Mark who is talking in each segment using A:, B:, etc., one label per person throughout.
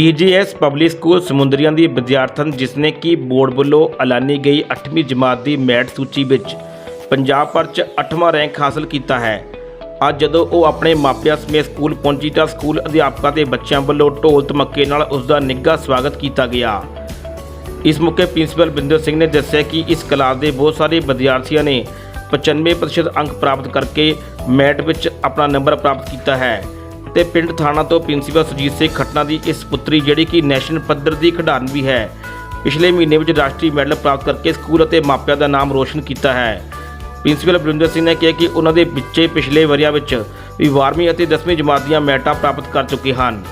A: BGS public school Samundrian ਦੀ ਵਿਦਿਆਰਥਣ ਜਿਸ ਨੇ ਕਿ ਬੋਰਡ ਵੱਲੋਂ ਐਲਾਨੀ ਗਈ 8ਵੀਂ ਜਮਾਤ ਦੀ ਮੈਟ ਸੂਚੀ ਵਿੱਚ ਪੰਜਾਬ ਭਰ 'ਚ 8ਵਾਂ ਰੈਂਕ ਹਾਸਲ ਕੀਤਾ ਹੈ। ਅੱਜ ਜਦੋਂ ਉਹ ਆਪਣੇ ਮਾਪਿਆਂ ਸਮੇਤ ਸਕੂਲ ਪਹੁੰਚੀ ਤਾਂ ਸਕੂਲ ਅਧਿਆਪਕਾਂ ਤੇ ਬੱਚਿਆਂ ਵੱਲੋਂ ਢੋਲ ਧਮੱਕੇ ਨਾਲ ਉਸ ਦਾ ਨਿੱਘਾ ਸਵਾਗਤ ਕੀਤਾ ਗਿਆ। ਇਸ ਮੌਕੇ ਪ੍ਰਿੰਸੀਪਲ ਬਿੰਦਰ ਸਿੰਘ ਨੇ ਦੱਸਿਆ ਕਿ ਇਸ ਕਲਾਸ ਦੇ ਬਹੁਤ ਸਾਰੇ ਵਿਦਿਆਰਥੀਆਂ ਨੇ 95% ਅੰਕ ਪ੍ਰਾਪਤ ਕਰਕੇ ਮੈਟ ਵਿੱਚ ਆਪਣਾ ਨੰਬਰ ਪ੍ਰਾਪਤ ਕੀਤਾ ਹੈ। ਤੇ ਪਿੰਡ ਥਾਣਾ ਤੋਂ ਪ੍ਰਿੰਸੀਪਲ ਸੁਜੀਤ ਸਿੰਘ ਖੱਟਣਾ ਦੀ ਇਸ ਪੁੱਤਰੀ ਜਿਹੜੀ ਕਿ ਨੈਸ਼ਨਲ ਪੱਧਰ ਦੀ ਖਿਡਾਰਨ ਵੀ ਹੈ। ਪਿਛਲੇ ਮਹੀਨੇ ਵਿੱਚ ਰਾਸ਼ਟਰੀ ਮੈਡਲ ਪ੍ਰਾਪਤ ਕਰਕੇ ਸਕੂਲ ਅਤੇ ਮਾਪਿਆਂ ਦਾ ਨਾਮ ਰੋਸ਼ਨ ਕੀਤਾ ਹੈ। ਪ੍ਰਿੰਸੀਪਲ ਬਰਿੰਦਰ ਸਿੰਘ ਨੇ ਕਿਹਾ ਕਿ ਉਹਨਾਂ ਦੇ ਬੱਚੇ ਪਿਛਲੇ ਵਰਿਆਂ ਵਿੱਚ ਵੀ 12ਵੀਂ ਅਤੇ 10ਵੀਂ ਜਮਾਤ ਦੀਆਂ ਮੈਟਾਂ ਪ੍ਰਾਪਤ ਕਰ ਚੁੱਕੇ ਹਨ।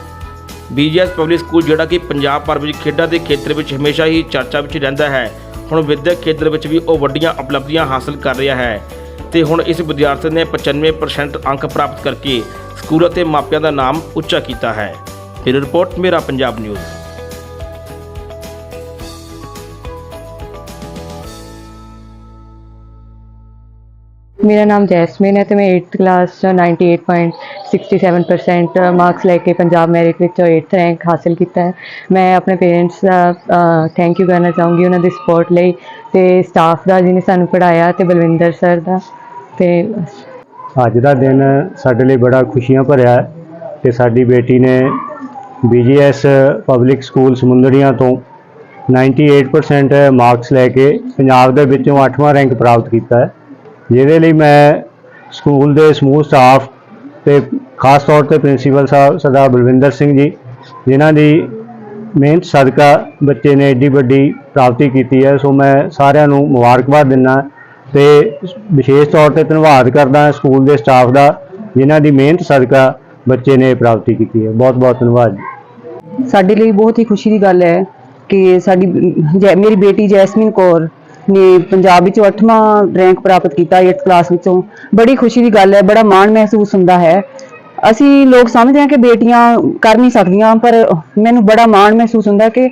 A: ਬੀਜੀਐਸ ਪਬਲਿਕ ਸਕੂਲ ਜਿਹੜਾ ਕਿ ਪੰਜਾਬ ਭਰ ਵਿੱਚ ਖੇਡਾਂ ਦੇ ਖੇਤਰ ਵਿੱਚ ਹਮੇਸ਼ਾ ਹੀ ਚਰਚਾ ਵਿੱਚ ਰਹਿੰਦਾ ਹੈ। ਹੁਣ ਵਿਦਿਅਕ ਖੇਤਰ ਵਿੱਚ ਵੀ ਉਹ ਵੱਡੀਆਂ ਉਪਲਬਧੀਆਂ ਹਾਸਲ ਕਰ ਰਿਹਾ ਹੈ। ਤੇ ਹੁਣ ਇਸ ਵਿਦਿਆਰਥੀ ਨੇ 95% ਅੰਕ ਪ੍ਰਾਪਤ ਕਰਕੇ ਸਕੂਲ ਅਤੇ ਮਾਪਿਆਂ ਦਾ ਨਾਮ ਉੱਚਾ ਕੀਤਾ ਹੈ। ਫਿਰ ਰਿਪੋਰਟ ਮੇਰਾ ਪੰਜਾਬ ਨਿਊਜ਼।
B: ਮੇਰਾ ਨਾਮ ਜੈਸਮੀਨ ਹੈ ਤੇ ਮੈਂ 8th ਕਲਾਸ 'ਚ 98.67% ਮਾਰਕਸ ਲੈ ਕੇ ਪੰਜਾਬ ਮੈਰਿਟ ਵਿੱਚ 8th ਰੈਂਕ ਹਾਸਲ ਕੀਤਾ ਹੈ। ਮੈਂ ਆਪਣੇ ਪੇਰੈਂਟਸ ਦਾ ਥੈਂਕ ਯੂ ਕਰਨਾ ਚਾਹੂੰਗੀ ਉਹਨਾਂ ਦੀ ਸਪੋਰਟ ਲਈ ਤੇ ਸਟਾਫ ਦਾ ਜਿਹਨੇ ਸਾਨੂੰ ਪੜਾਇਆ ਤੇ ਬਲਵਿੰਦਰ ਸਰ ਦਾ। ਤੇ
C: ਅੱਜ ਦਾ ਦਿਨ ਸਾਡੇ ਲਈ ਬੜਾ ਖੁਸ਼ੀਆਂ ਭਰਿਆ ਹੈ ਕਿ ਸਾਡੀ ਬੇਟੀ ਨੇ ਬੀਜੀਐਸ ਪਬਲਿਕ ਸਕੂਲ ਸਮੁੰਦਰੀਆਂ ਤੋਂ 98% ਮਾਰਕਸ ਲੈ ਕੇ ਪੰਜਾਬ ਦੇ ਵਿੱਚੋਂ 8ਵਾਂ ਰੈਂਕ ਪ੍ਰਾਪਤ ਕੀਤਾ ਹੈ, ਜਿਹਦੇ ਲਈ ਮੈਂ ਸਕੂਲ ਦੇ ਸਮੂਹ ਸਟਾਫ ਤੇ ਖਾਸ ਤੌਰ ਤੇ ਪ੍ਰਿੰਸੀਪਲ ਸਾਹਿਬ ਸਰਦਾਰ ਬਲਵਿੰਦਰ ਸਿੰਘ ਜੀ, ਜਿਨ੍ਹਾਂ ਦੀ ਮਿਹਨਤ ਸਦਕਾ ਬੱਚੇ ਨੇ ਏਡੀ ਵੱਡੀ ਪ੍ਰਾਪਤੀ ਕੀਤੀ ਹੈ, ਸੋ ਮੈਂ ਸਾਰਿਆਂ ਨੂੰ ਮੁਬਾਰਕਬਾਦ ਦਿੰਦਾ ਤੇ ਵਿਸ਼ੇਸ਼ ਤੌਰ ਤੇ ਧੰਨਵਾਦ ਕਰਦਾ ਸਕੂਲ ਦੇ ਸਟਾਫ ਦਾ, ਜਿਨ੍ਹਾਂ ਦੀ ਮਿਹਨਤ ਸਦਕਾ ਬੱਚੇ ਨੇ ਪ੍ਰਾਪਤੀ ਕੀਤੀ ਹੈ। ਬਹੁਤ ਬਹੁਤ ਧੰਨਵਾਦ ਜੀ।
D: ਸਾਡੇ ਲਈ ਬਹੁਤ ਹੀ ਖੁਸ਼ੀ ਦੀ ਗੱਲ ਹੈ ਕਿ ਸਾਡੀ ਮੇਰੀ ਬੇਟੀ ਜੈਸਮੀਨ ਕੌਰ ਨੇ ਪੰਜਾਬ ਵਿੱਚੋਂ 8ਵਾਂ ਰੈਂਕ ਪ੍ਰਾਪਤ ਕੀਤਾ 8th ਕਲਾਸ ਵਿੱਚੋਂ। ਬੜੀ ਖੁਸ਼ੀ ਦੀ ਗੱਲ ਹੈ, ਬੜਾ ਮਾਣ ਮਹਿਸੂਸ ਹੁੰਦਾ ਹੈ। ਅਸੀਂ ਲੋਕ ਸਮਝਦੇ ਹਾਂ ਕਿ ਬੇਟੀਆਂ ਕਰ ਨਹੀਂ ਸਕਦੀਆਂ, ਪਰ ਮੈਨੂੰ ਬੜਾ ਮਾਣ ਮਹਿਸੂਸ ਹੁੰਦਾ ਕਿ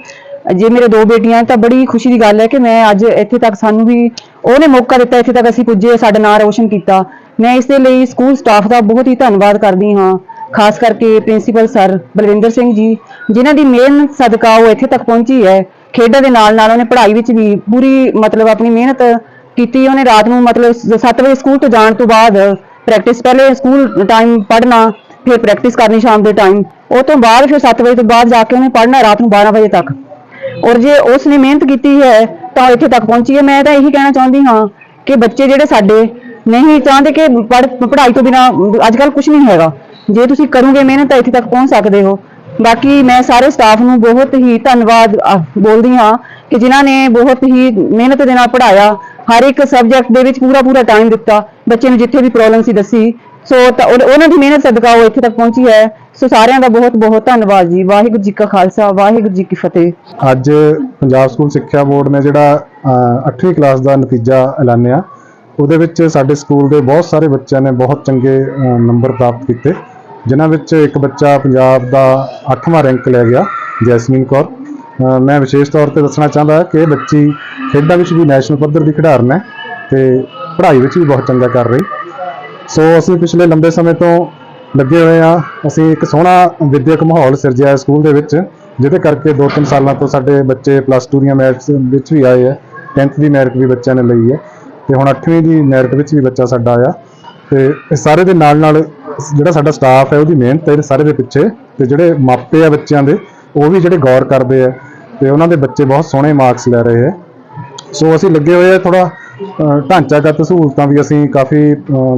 D: ਜੇ ਮੇਰੇ ਦੋ ਬੇਟੀਆਂ ਤਾਂ ਬੜੀ ਖੁਸ਼ੀ ਦੀ ਗੱਲ ਹੈ ਕਿ ਮੈਂ ਅੱਜ ਇੱਥੇ ਤੱਕ ਸਾਨੂੰ ਵੀ ਉਹਨੇ ਮੌਕਾ ਦਿੱਤਾ, ਇੱਥੇ ਤੱਕ ਅਸੀਂ ਪੁੱਜੇ, ਸਾਡਾ ਨਾਂ ਰੋਸ਼ਨ ਕੀਤਾ। ਮੈਂ ਇਸ ਦੇ ਲਈ ਸਕੂਲ ਸਟਾਫ ਦਾ ਬਹੁਤ ਹੀ ਧੰਨਵਾਦ ਕਰਦੀ ਹਾਂ, ਖਾਸ ਕਰਕੇ ਪ੍ਰਿੰਸੀਪਲ ਸਰ ਬਲਵਿੰਦਰ ਸਿੰਘ ਜੀ, ਜਿਨ੍ਹਾਂ ਦੀ ਮਿਹਨਤ ਸਦਕਾ ਉਹ ਇੱਥੇ ਤੱਕ ਪਹੁੰਚੀ ਹੈ। ਖੇਡਾਂ ਦੇ ਨਾਲ ਨਾਲ ਉਹਨੇ ਪੜ੍ਹਾਈ ਵਿੱਚ ਵੀ ਪੂਰੀ ਮਤਲਬ ਆਪਣੀ ਮਿਹਨਤ ਕੀਤੀ, ਉਹਨੇ ਰਾਤ ਨੂੰ ਮਤਲਬ 7 ਵਜੇ ਸਕੂਲ ਤੋਂ ਜਾਣ ਤੋਂ ਬਾਅਦ ਪ੍ਰੈਕਟਿਸ ਪਹਿਲੇ ਸਕੂਲ ਟਾਈਮ ਪੜ੍ਹਨਾ, ਫਿਰ ਪ੍ਰੈਕਟਿਸ ਕਰਨੀ ਸ਼ਾਮ ਦੇ ਟਾਈਮ। ਉਹ ਤੋਂ ਬਾਅਦ ਫਿਰ 7 ਵਜੇ ਤੋਂ ਬਾਅਦ ਜਾ ਕੇ ਉਹਨੇ ਪੜ੍ਹਨਾ ਰਾਤ ਨੂੰ 12 ਵਜੇ ਤੱਕ। ਔਰ ਜੇ ਉਸ ਨੇ ਮਿਹਨਤ ਕੀਤੀ ਹੈ, ਤਾਂ ਇੱਥੇ ਤੱਕ ਪਹੁੰਚੀ ਹੈ। ਮੈਂ ਤਾਂ ਇਹੀ ਕਹਿਣਾ ਚਾਹੁੰਦੀ ਹਾਂ ਕਿ ਬੱਚੇ ਜਿਹੜੇ ਸਾਡੇ ਨਹੀਂ ਚਾਹੁੰਦੇ ਕਿ ਪੜ੍ਹਾਈ ਤੋਂ ਬਿਨਾ ਅੱਜ ਕੱਲ ਕੁਝ ਨਹੀਂ ਹੈਗਾ। ਜੇ ਤੁਸੀਂ ਕਰੋਗੇ ਮਿਹਨਤ, ਤਾਂ ਇੱਥੇ ਤੱਕ ਪਹੁੰਚ ਸਕਦੇ ਹੋ। ਬਾਕੀ ਮੈਂ ਸਾਰੇ ਸਟਾਫ ਨੂੰ ਬਹੁਤ ਹੀ ਧੰਨਵਾਦ ਬੋਲਦੀ ਹਾਂ ਕਿ ਜਿਨ੍ਹਾਂ ਨੇ ਬਹੁਤ ਹੀ ਮਿਹਨਤ ਦੇ ਨਾਲ ਪੜ੍ਹਾਇਆ, ਹਰ ਇੱਕ ਸਬਜੈਕਟ ਦੇ ਵਿੱਚ ਪੂਰਾ ਪੂਰਾ ਟਾਈਮ ਦਿੱਤਾ। ਬੱਚੇ ਨੂੰ ਜਿੱਥੇ ਵੀ ਪ੍ਰੋਬਲਮ ਸੀ ਦੱਸੀ। ਸੋ ਤਾਂ ਉਹਨਾਂ ਦੀ ਮਿਹਨਤ ਸਦਕਾ ਉਹ ਇੱਥੇ ਤੱਕ ਪਹੁੰਚੀ ਹੈ। ਸੋ ਸਾਰਿਆਂ ਦਾ ਬਹੁਤ ਬਹੁਤ ਧੰਨਵਾਦ ਜੀ। ਵਾਹਿਗੁਰੂ ਜੀ ਕਾ ਖਾਲਸਾ, ਵਾਹਿਗੁਰੂ ਜੀ ਕੀ ਫਤਿਹ।
E: ਅੱਜ ਪੰਜਾਬ ਸਕੂਲ ਸਿੱਖਿਆ ਬੋਰਡ ਨੇ ਜਿਹੜਾ 8ਵੀਂ ਕਲਾਸ ਦਾ ਨਤੀਜਾ ਐਲਾਨਿਆ। ਉਹਦੇ ਵਿੱਚ ਸਾਡੇ ਸਕੂਲ ਦੇ ਬਹੁਤ ਸਾਰੇ ਬੱਚਿਆਂ ਨੇ ਬਹੁਤ ਚੰਗੇ ਨੰਬਰ ਪ੍ਰਾਪਤ ਕੀਤੇ, ਜਿਨ੍ਹਾਂ ਵਿੱਚ ਇੱਕ ਬੱਚਾ ਪੰਜਾਬ ਦਾ 8ਵਾਂ ਰੈਂਕ ਲੈ ਗਿਆ, ਜੈਸਮੀਨ ਕੌਰ। ਮੈਂ ਵਿਸ਼ੇਸ਼ ਤੌਰ ਤੇ ਦੱਸਣਾ ਚਾਹੁੰਦਾ ਕਿ ਇਹ ਬੱਚੀ ਖੇਡਾਂ ਵਿੱਚ ਵੀ ਨੈਸ਼ਨਲ ਪੱਧਰ ਦੀ ਖਿਡਾਰਨ ਹੈ ਤੇ ਪੜ੍ਹਾਈ ਵਿੱਚ ਵੀ ਬਹੁਤ ਚੰਗਾ ਕਰ ਰਹੀ। ਸੋ ਅਸੀਂ ਪਿਛਲੇ ਲੰਬੇ ਸਮੇਂ ਤੋਂ ਲੱਗੇ ਹੋਏ ਆ ਅਸੀਂ ਇੱਕ ਸੋਹਣਾ ਵਿਦਿਅਕ ਮਾਹੌਲ ਸਿਰਜਿਆ ਹੈ ਸਕੂਲ ਦੇ ਵਿੱਚ, ਜਿਹਦੇ ਕਰਕੇ 2-3 ਸਾਲਾਂ ਤੋਂ ਸਾਡੇ ਬੱਚੇ ਪਲੱਸ 2 ਦੀਆਂ ਮੈਰਿਟਸ ਵਿੱਚ ਵੀ ਆਏ ਹੈ। 10th ਦੀ ਮੈਰਿਟ ਵੀ ਬੱਚਿਆਂ ਨੇ ਲਈ ਹੈ ਤੇ ਹੁਣ 8ਵੀਂ ਦੀ ਮੈਰਿਟ ਵਿੱਚ ਵੀ ਬੱਚਾ ਸਾਡਾ ਆਇਆ। ਤੇ ਇਹ ਸਾਰੇ ਦੇ ਨਾਲ ਨਾਲ ਜਿਹੜਾ ਸਾਡਾ ਸਟਾਫ ਹੈ, ਉਹਦੀ ਮਿਹਨਤ ਹੈ ਸਾਰੇ ਦੇ ਪਿੱਛੇ ਤੇ ਜਿਹੜੇ ਮਾਪੇ ਆ ਬੱਚਿਆਂ ਦੇ, ਉਹ ਵੀ ਜਿਹੜੇ ਗੌਰ ਕਰਦੇ ਆ ਤੇ ਉਹਨਾਂ ਦੇ ਬੱਚੇ ਬਹੁਤ ਸੋਹਣੇ ਮਾਰਕਸ ਲੈ ਰਹੇ ਹੈ। ਸੋ ਅਸੀਂ ਲੱਗੇ ਹੋਏ ਆ ਥੋੜਾ ਢਾਂਚਾਗਤ ਸਹੂਲਤਾਂ ਵੀ ਅਸੀਂ ਕਾਫੀ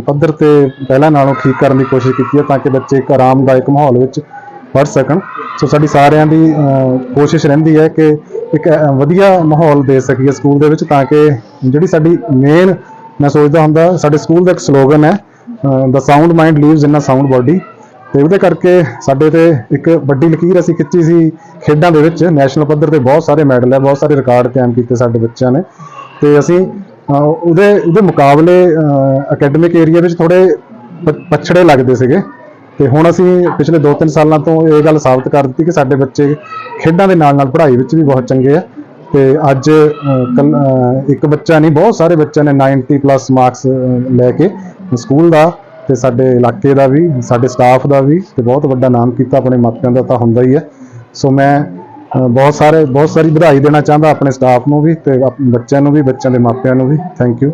E: ਪੱਧਰ ਤੇ ਪਹਿਲਾਂ ਨਾਲੋਂ ਠੀਕ ਕਰਨ ਦੀ ਕੋਸ਼ਿਸ਼ ਕੀਤੀ ਹੈ ਤਾਂ ਕਿ ਬੱਚੇ ਇੱਕ ਆਰਾਮਦਾਇਕ ਮਾਹੌਲ ਵਿੱਚ ਪੜ੍ਹ ਸਕਣ। ਸੋ ਸਾਡੀ ਸਾਰਿਆਂ ਦੀ ਕੋਸ਼ਿਸ਼ ਰਹਿੰਦੀ ਹੈ ਕਿ ਇੱਕ ਵਧੀਆ ਮਾਹੌਲ ਦੇ ਸਕੀਏ ਸਕੂਲ ਦੇ ਵਿੱਚ ਤਾਂ ਕਿ ਜਿਹੜੀ ਸਾਡੀ ਮੇਨ ਮੈਂ ਸੋਚਦਾ ਹੁੰਦਾ, ਸਾਡੇ ਸਕੂਲ ਦਾ ਇੱਕ ਸਲੋਗਨ ਹੈ the sound mind lives in a sound body ਤੇ ਉਹਦੇ ਕਰਕੇ ਸਾਡੇ ਤੇ ਇੱਕ ਵੱਡੀ ਲਕੀਰ ਅਸੀਂ ਖਿੱਚੀ ਸੀ ਖੇਡਾਂ ਦੇ ਵਿੱਚ। ਨੈਸ਼ਨਲ ਪੱਧਰ ਤੇ ਬਹੁਤ ਸਾਰੇ ਮੈਡਲ ਹੈ, ਬਹੁਤ ਸਾਰੇ ਰਿਕਾਰਡ ਕਾਇਮ ਕੀਤੇ ਸਾਡੇ ਬੱਚਿਆਂ ਨੇ। ਤੇ ਅਸੀਂ ਉਹਦੇ ਉਹਦੇ ਮੁਕਾਬਲੇ ਅਕੈਡਮਿਕ ਏਰੀਆ ਵਿੱਚ ਥੋੜੇ ਪਛੜੇ ਲੱਗਦੇ ਸੀਗੇ। ਤੇ ਹੁਣ ਅਸੀਂ ਪਿਛਲੇ 2-3 ਸਾਲਾਂ ਤੋਂ ਇਹ ਗੱਲ ਸਾਬਤ ਕਰ ਦਿੱਤੀ ਕਿ ਸਾਡੇ ਬੱਚੇ ਖੇਡਾਂ ਦੇ ਨਾਲ ਨਾਲ ਪੜ੍ਹਾਈ ਵਿੱਚ ਵੀ ਬਹੁਤ ਚੰਗੇ ਆ। ਤੇ ਅੱਜ ਅ, ਇੱਕ ਬੱਚਾ ਨਹੀਂ ਬਹੁਤ ਸਾਰੇ ਬੱਚਿਆਂ ਨੇ 90 ਪਲੱਸ ਮਾਰਕਸ ਲੈ ਕੇ ਸਕੂਲ ਦਾ ਤੇ ਸਾਡੇ ਇਲਾਕੇ ਦਾ ਵੀ ਸਾਡੇ ਸਟਾਫ ਦਾ ਵੀ ਤੇ ਬਹੁਤ ਵੱਡਾ ਨਾਮ ਕੀਤਾ ਆਪਣੇ ਮਾਪਿਆਂ ਦਾ ਤਾਂ ਹੁੰਦਾ ਹੀ ਹੈ ਸੋ ਮੈਂ ਬਹੁਤ ਸਾਰੇ, ਬਹੁਤ ਸਾਰੀ ਵਧਾਈ ਦੇਣਾ ਚਾਹੁੰਦਾ ਆਪਣੇ ਸਟਾਫ ਨੂੰ ਵੀ ਤੇ ਆਪ- ਬੱਚਿਆਂ ਨੂੰ ਵੀ, ਬੱਚਿਆਂ ਦੇ ਮਾਪਿਆਂ ਨੂੰ ਵੀ। Thank you